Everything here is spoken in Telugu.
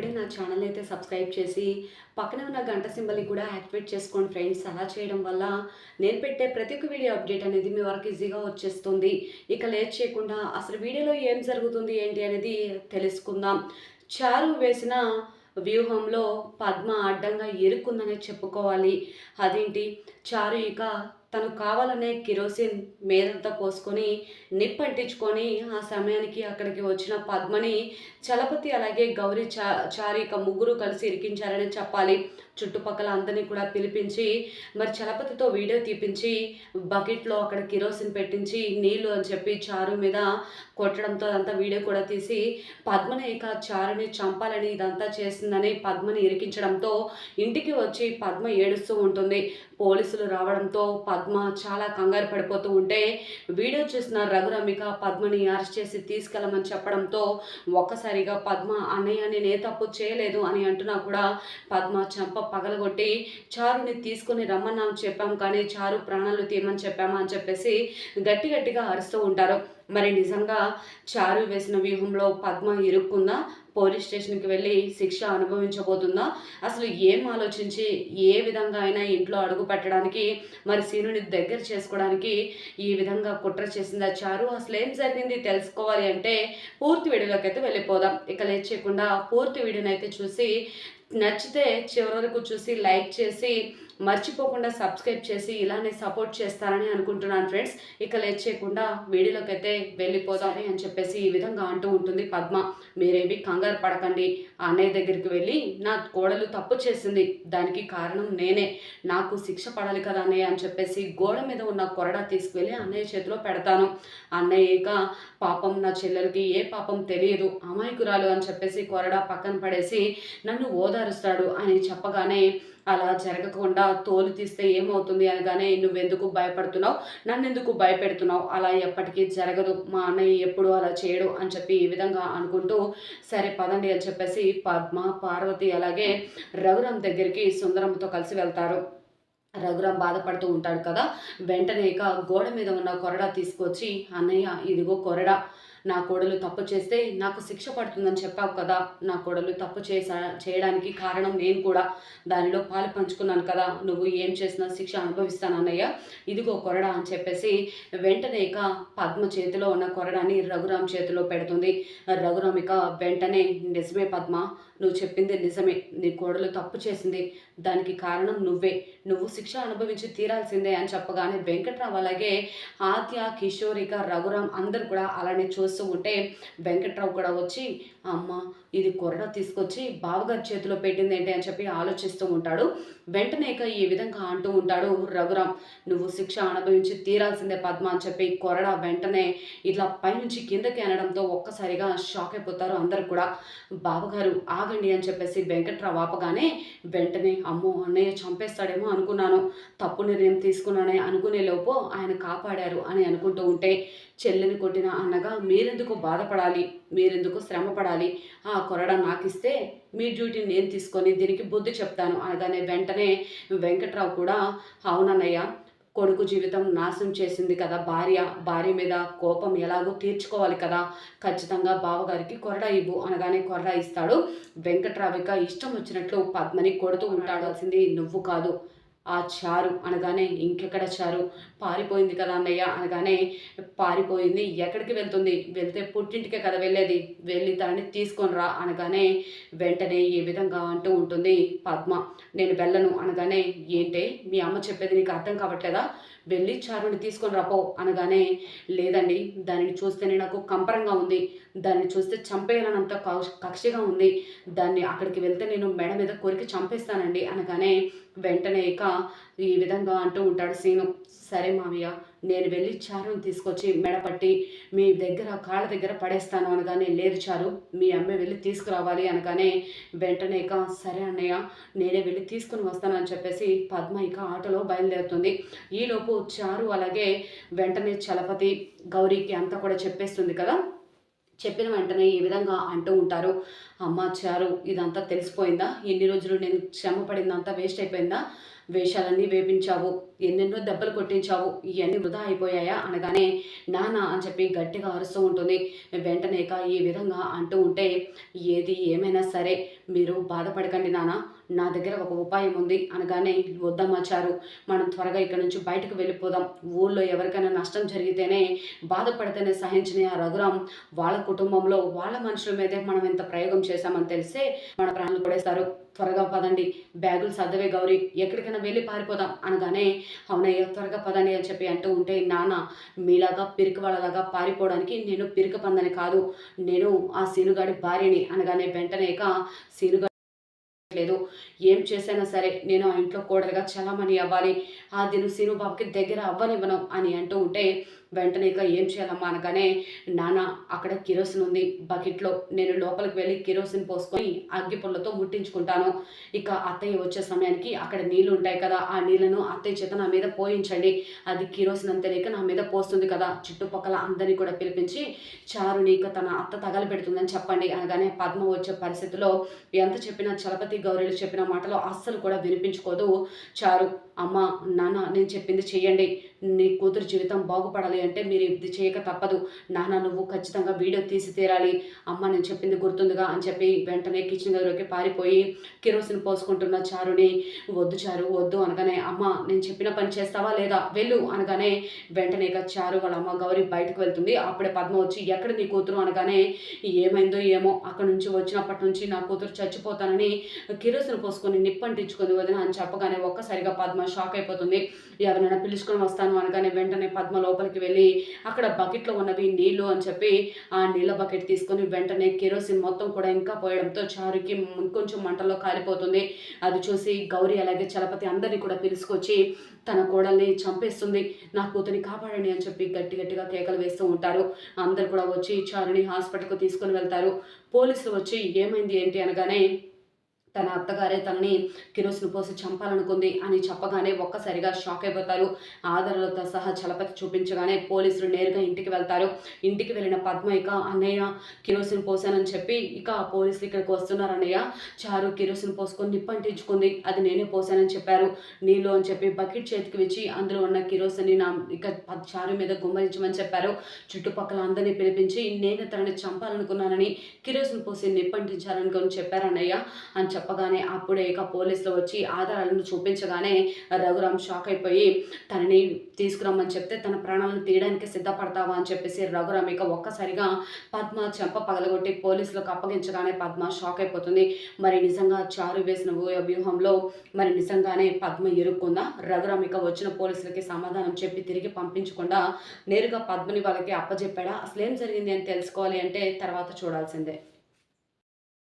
ఇప్పుడే నా ఛానల్ అయితే సబ్స్క్రైబ్ చేసి పక్కనే ఉన్న గంట సింబల్ని కూడా యాక్టివేట్ చేసుకోండి ఫ్రెండ్స్. అలా చేయడం వల్ల నేను పెట్టే ప్రతి ఒక్క వీడియో అప్డేట్ అనేది మీ వరకు ఈజీగా వచ్చేస్తుంది. ఇక లేట్ చేయకుండా అసలు వీడియోలో ఏం జరుగుతుంది ఏంటి అనేది తెలుసుకుందాం. చారు వేసిన వ్యూహంలో పద్మ అడ్డంగా ఇరుక్కుందనే చెప్పుకోవాలి. అదేంటి? చారు ఇక తను కావాలనే కిరోసిన్ మేదంతా పోసుకొని నిప్పంటించుకొని ఆ సమయానికి అక్కడికి వచ్చిన పద్మని చలపతి అలాగే గౌరీ చా చారిక ముగ్గురు కలిసి ఇరికించారని చెప్పాలి. చుట్టుపక్కల అందరినీ కూడా పిలిపించి మరి చలపతితో వీడియో తీపించి బకెట్లో అక్కడ కిరోసిన్ పెట్టించి నీళ్ళు అని చెప్పి చారు మీద కొట్టడంతో అంతా వీడియో కూడా తీసి పద్మని ఇక చారుని చంపాలని ఇదంతా చేసిందని పద్మని ఇరికించడంతో ఇంటికి వచ్చి పద్మ ఏడుస్తూ ఉంటుంది. పోలీసులు రావడంతో పద్మ చాలా కంగారు పడిపోతూ ఉంటే వీడియో చూసిన రఘురమిక పద్మని అరెస్ట్ చేసి తీసుకెళ్ళమని చెప్పడంతో ఒక్కసారి ఒక్కసారిగా పద్మ అన్నయ్య నేనే తప్పు చేయలేదు అని అంటున్నా కూడా పద్మ చంప పగలగొట్టి చారుని తీసుకొని రమ్మన్నాం చెప్పాం. కానీ చారు ప్రాణాలు తీయమని చెప్పామా అని చెప్పేసి గట్టి గట్టిగా అరుస్తూ ఉంటారు. మరి నిజంగా చారు వేసిన వ్యూహంలో పద్మ ఇరుక్కుందా? పోలీస్ స్టేషన్కి వెళ్ళి శిక్ష అనుభవించబోతుందా? అసలు ఏం ఆలోచించి ఏ విధంగా అయినా ఇంట్లో అడుగు పెట్టడానికి మరి సీనుని దగ్గర చేసుకోవడానికి ఈ విధంగా కుట్ర చేసిందా చారు అసలు ఏం జరిగింది? తెలుసుకోవాలి అంటే పూర్తి వీడియోలోకి అయితే వెళ్ళిపోదాం. ఇక లేట్ చేయకుండా పూర్తి వీడియోని అయితే చూసి నచ్చితే చివరి వరకు చూసి లైక్ చేసి మర్చిపోకుండా సబ్స్క్రైబ్ చేసి ఇలానే సపోర్ట్ చేస్తారని అనుకుంటున్నాను ఫ్రెండ్స్. ఇక లేట్ చేయకుండా వీడియోలోకి అయితే వెళ్ళిపోదామని అని చెప్పేసి ఈ విధంగా అంటూ ఉంటుంది పద్మ. మీరేమి కంగారు పడకండి. అన్నయ్య దగ్గరికి వెళ్ళి నా కోడలు తప్పు చేసింది దానికి కారణం నేనే. నాకు శిక్ష పడాలి కదా అన్నయ్య అని చెప్పేసి గోడ మీద ఉన్న కొరడా తీసుకువెళ్ళి అన్నయ్య చేతిలో పెడతాను. అన్నయ్య ఇక పాపం నా చెల్లెలకి ఏ పాపం తెలియదు. అమాయకురాలు అని చెప్పేసి కొరడా పక్కన పడేసి నన్ను ఓదారుస్తాడు అని చెప్పగానే అలా జరగకుండా తోలు తీస్తే ఏమవుతుంది అనగానే నువ్వెందుకు భయపడుతున్నావు? నన్ను ఎందుకు భయపెడుతున్నావు? అలా ఎప్పటికీ జరగదు. మా అన్నయ్య ఎప్పుడు అలా చేయడు అని చెప్పి ఈ విధంగా అనుకుంటూ సరే పదండి అని చెప్పేసి పద్మ పార్వతి అలాగే రఘురామ్ దగ్గరికి సుందరంతో కలిసి వెళ్తారు. రఘురాం బాధపడుతూ ఉంటాడు కదా. వెంటనే ఇక గోడ మీద ఉన్న కొరడా తీసుకొచ్చి అన్నయ్య ఇదిగో కొరడా నా కోడలు తప్పు చేస్తే నాకు శిక్ష పడుతుందని చెప్పావు కదా. నా కోడలు తప్పు చేసా చేయడానికి కారణం నేను కూడా దానిలో పాలు పంచుకున్నాను కదా. నువ్వు ఏం చేసినా శిక్ష అనుభవిస్తానన్నయ్య ఇదిగో కొరడా అని చెప్పేసి వెంటనే ఇక పద్మ చేతిలో ఉన్న కొరడాని రఘురామ్ చేతిలో పెడుతుంది. రఘురామిక ఇక వెంటనే నిజమే పద్మ. నువ్వు చెప్పింది నిజమే. నీ కోడలు తప్పు చేసింది. దానికి కారణం నువ్వే. నువ్వు శిక్ష అనుభవించి తీరాల్సిందే అని చెప్పగానే వెంకట్రావు అలాగే ఆత్య కిషోరిక రఘురామ్ అందరు కూడా అలానే చూస్తూ ఉంటే వెంకట్రావు కూడా వచ్చి అమ్మ ఇది కొరడ తీసుకొచ్చి బావగారి చేతిలో పెట్టింది ఏంటి అని చెప్పి ఆలోచిస్తూ ఉంటాడు. వెంటనే ఇక ఈ విధంగా అంటూ ఉంటాడు రఘురామ్ నువ్వు శిక్ష అనుభవించి తీరాల్సిందే పద్మ అని చెప్పి కొరడ వెంటనే ఇట్లా పైనుంచి కిందకి అనడంతో ఒక్కసారిగా షాక్ అయిపోతారు అందరు కూడా. బావగారు ఆగండి అని చెప్పేసి వెంకట్రావు ఆపగానే వెంటనే అమ్మో అన్నయ్య చంపేస్తాడేమో అనుకున్నాను. తప్పు నిర్ణయం తీసుకున్నానే అనుకునే లోపు ఆయన కాపాడారు అని అనుకుంటూ ఉంటే చెల్లెని కొట్టిన అన్నగా మీరెందుకు బాధపడాలి? మీరెందుకు శ్రమ పడాలి ఆ కొరడ నాకు ఇస్తే మీ డ్యూటీ నేను తీసుకొని దీనికి బుద్ధి చెప్తాను అనగానే వెంటనే వెంకట్రావు కూడా అవునన్నయ్య కొడుకు జీవితం నాశనం చేసింది కదా భార్య. భార్య మీద కోపం ఎలాగో తీర్చుకోవాలి కదా. ఖచ్చితంగా బావగారికి కొరడా ఇవ్వు అనగానే కొరడా ఇస్తాడు. వెంకట్రావిక ఇష్టం వచ్చినట్లు పద్మని కొడుతూ ఉంటాడాల్సింది నువ్వు కాదు. ఆ చారు అనగానే ఇంకెక్కడ చారు? పారిపోయింది కదా అన్నయ్య అనగానే పారిపోయింది. ఎక్కడికి వెళ్తుంది? వెళ్తే పుట్టింటికే కదా వెళ్ళేది. వెళ్ళి తనని తీసుకొని రా అనగానే వెంటనే ఈ విధంగా అంటూ ఉంటుంది పద్మ. నేను వెళ్ళను అనగానే ఏంటే? మీ అమ్మ చెప్పేది నీకు అర్థం కావట్లేదా? వెళ్ళి చారుని తీసుకొని రాపో అనగానే లేదండి దానిని చూస్తేనే నాకు కంపరంగా ఉంది. దాన్ని చూస్తే చంపేయాలనంత కక్ష- కక్షగా ఉంది. దాన్ని అక్కడికి వెళ్తే నేను మెడ మీద కొరికి చంపేస్తానండి అనగానే వెంటనే ఇక ఈ విధంగా అంటూ ఉంటాడు సీను. సరే మామయ్య నేను వెళ్ళి చారుని తీసుకొచ్చి మెడ పట్టి మీ దగ్గర కాళ్ళ దగ్గర పడేస్తాను అనగానే లేదు చారు మీ అమ్మాయి వెళ్ళి తీసుకురావాలి అనగానే వెంటనే ఇక సరే అన్నయ్య నేనే వెళ్ళి తీసుకుని వస్తానని చెప్పేసి పద్మ ఇక ఆటోలో బయలుదేరుతుంది. ఈలోపు చారు అలాగే వెంటనే చలపతి గౌరీకి అంతా కూడా చెప్పేస్తుంది కదా? చెప్పిన వెంటనే ఏ విధంగా అంటూ ఉంటారు. అమ్మ చారు ఇదంతా తెలిసిపోయిందా? ఎన్ని రోజులు నేను శ్రమ పడిందంతా వేస్ట్ అయిపోయిందా? వేషాలన్నీ వేపించావు ఎన్నెన్నో దెబ్బలు కొట్టించావు ఇవన్నీ వృధా అయిపోయాయా? అనగానే నానా అని చెప్పి గట్టిగా అరుస్తూ ఉంటుంది. వెంటనే ఈ విధంగా అంటూ ఉంటే ఏది ఏమైనా సరే మీరు బాధపడకండి నాన్న నా దగ్గర ఒక ఉపాయం ఉంది. అనగానే వద్దమ్మచ్చారు మనం త్వరగా ఇక్కడ నుంచి బయటకు వెళ్ళిపోదాం. ఊళ్ళో ఎవరికైనా నష్టం జరిగితేనే బాధపడితేనే సహించిన ఆ రఘురాం వాళ్ళ కుటుంబంలో వాళ్ళ మనుషుల మీదే మనం ఇంత ప్రయోగం చేశామని తెలిస్తే మన ప్రాణాలు పడేస్తారు త్వరగా పదండి. బ్యాగులు సర్దవే గౌరీ. ఎక్కడికైనా వెళ్ళి పారిపోదాం అనగానే అవునయ్య త్వరగా పదండి అని చెప్పి అంటూ ఉంటే నాన్న మీలాగా పిరికి వాళ్ళలాగా పారిపోవడానికి నేను పిరిక పందని కాదు. నేను ఆ సీనుగాడి భార్యని అనగానే వెంటనే ఇక సీనుగాడి లేదు. ఏం చేసైనా సరే నేను ఆ ఇంట్లో కోడలుగా చలామణి అవ్వాలి. ఆ దిను సీను బాబుకి దగ్గర అవ్వనివ్వను అని అంటూ ఉంటే వెంటనే ఇక ఏం చేయాలమ్మా అనగానే నాన్న అక్కడ కిరోసిన్ ఉంది. బకెట్లో నేను లోపలికి వెళ్ళి కిరోసిన్ పోసుకొని అగ్గి పుల్లతో ముట్టించుకుంటాను. ఇక అత్తయ్య వచ్చే సమయానికి అక్కడ నీళ్ళు ఉంటాయి కదా ఆ నీళ్ళను అత్తయ్య చేత నా మీద పోయించండి. అది కిరోసిన్ అంతే లేక నా మీద పోస్తుంది కదా. చుట్టుపక్కల అందరినీ కూడా పిలిపించి చారు నీకు తన అత్త తగలబెడుతుందని చెప్పండి. అనగానే పద్మ వచ్చే పరిస్థితిలో ఎంత చెప్పినా చలపతి గౌరీలు చెప్పిన మాటలో అస్సలు కూడా వినిపించుకోదు. చారు అమ్మ నాన్న నేను చెప్పింది చెయ్యండి. నీ కూతురు జీవితం బాగుపడాలి అంటే మీరు ఇది చేయక తప్పదు. నాన్న నువ్వు ఖచ్చితంగా వీడియో తీసి తీరాలి. అమ్మ నేను చెప్పింది గుర్తుందిగా అని చెప్పి వెంటనే కిచెన్ గదిలోకి పారిపోయి కిరోసిన్ పోసుకుంటున్న చారుని వద్దు చారు వద్దు అనగానే అమ్మ నేను చెప్పిన పని చేస్తావా లేదా? వెళ్ళు అనగానే వెంటనే ఇక చారు వాళ్ళ అమ్మ గౌరీ బయటకు వెళ్తుంది. అప్పుడే పద్మ వచ్చి ఎక్కడ నీ కూతురు? అనగానే ఏమైందో ఏమో అక్కడ నుంచి వచ్చినప్పటి నుంచి నా కూతురు చచ్చిపోతానని కిరోసిన్ పోసుకొని నిప్పంటించుకొని వదిన అని చెప్పగానే ఒక్కసారిగా పద్మ షాక్ అయిపోతుంది. ఎవరైనా పిలుచుకొని వస్తాను అనగానే వెంటనే పద్మ లోపలికి వెళ్ళి అక్కడ బకెట్లో ఉన్నవి నీళ్ళు అని చెప్పి ఆ నీళ్ళ బకెట్ తీసుకొని వెంటనే కిరోసిన్ మొత్తం కూడా ఇంకా పోయడంతో చారుకి ఇంకొంచెం మంటల్లో కాలిపోతుంది. అది చూసి గౌరీ అలాగే చలపతి అందరినీ కూడా పిలుచుకొచ్చి తన కోడల్ని చంపేస్తుంది. నా కూతురిని కాపాడండి అని చెప్పి గట్టి గట్టిగా కేకలు వేస్తూ ఉంటారు. అందరు కూడా వచ్చి చారుని హాస్పిటల్కి తీసుకొని వెళ్తారు. పోలీసులు వచ్చి ఏమైంది ఏంటి అనగానే తన అత్తగారే తనని కిరోసిన్ పోసి చంపాలనుకుంది అని చెప్పగానే ఒక్కసారిగా షాక్ అయిపోతారు. ఆధారాలతో సహా చలపతి చూపించగానే పోలీసులు నేరుగా ఇంటికి వెళ్తారు. ఇంటికి వెళ్ళిన పద్మ ఇక అన్నయ్య కిరోసిన్ పోసానని చెప్పి ఇక ఆ పోలీసులు ఇక్కడికి వస్తున్నారు అన్నయ్య. చారు కిరోసిన్ పోసుకొని నిప్పంటించుకుంది. అది నేనే పోసానని చెప్పారు. నీళ్ళు అని చెప్పి బకెట్ చేతికి వచ్చి అందులో ఉన్న కిరోసిన్ని నా ఇక చారు మీద గుమ్మరించమని చెప్పారు. చుట్టుపక్కల అందరినీ పిలిపించి నేను తనని చంపాలనుకున్నానని కిరోసిన్ పోసి నిప్పంటించాలనుకొని చెప్పారు అన్నయ్య అని చెప్పగానే అప్పుడే ఇక పోలీసులు వచ్చి ఆధారాలను చూపించగానే రఘురామ్ షాక్ అయిపోయి తనని తీసుకురమ్మని చెప్తే తన ప్రాణాలను తీయడానికి సిద్ధపడతావా? అని చెప్పేసి రఘురామ్ ఇక ఒక్కసారిగా పద్మ చెంప పగలగొట్టి పోలీసులకు అప్పగించగానే పద్మ షాక్ అయిపోతుంది. మరి నిజంగా చారు వేసిన వ్యూహంలో మరి నిజంగానే పద్మ ఇరుక్కుందా? రఘురామ్ ఇక వచ్చిన పోలీసులకి సమాధానం చెప్పి తిరిగి పంపించకుండా నేరుగా పద్మని వాళ్ళకి అప్పచెప్పాడా అసలు ఏం జరిగింది అని తెలుసుకోవాలి అంటే తర్వాత చూడాల్సిందే.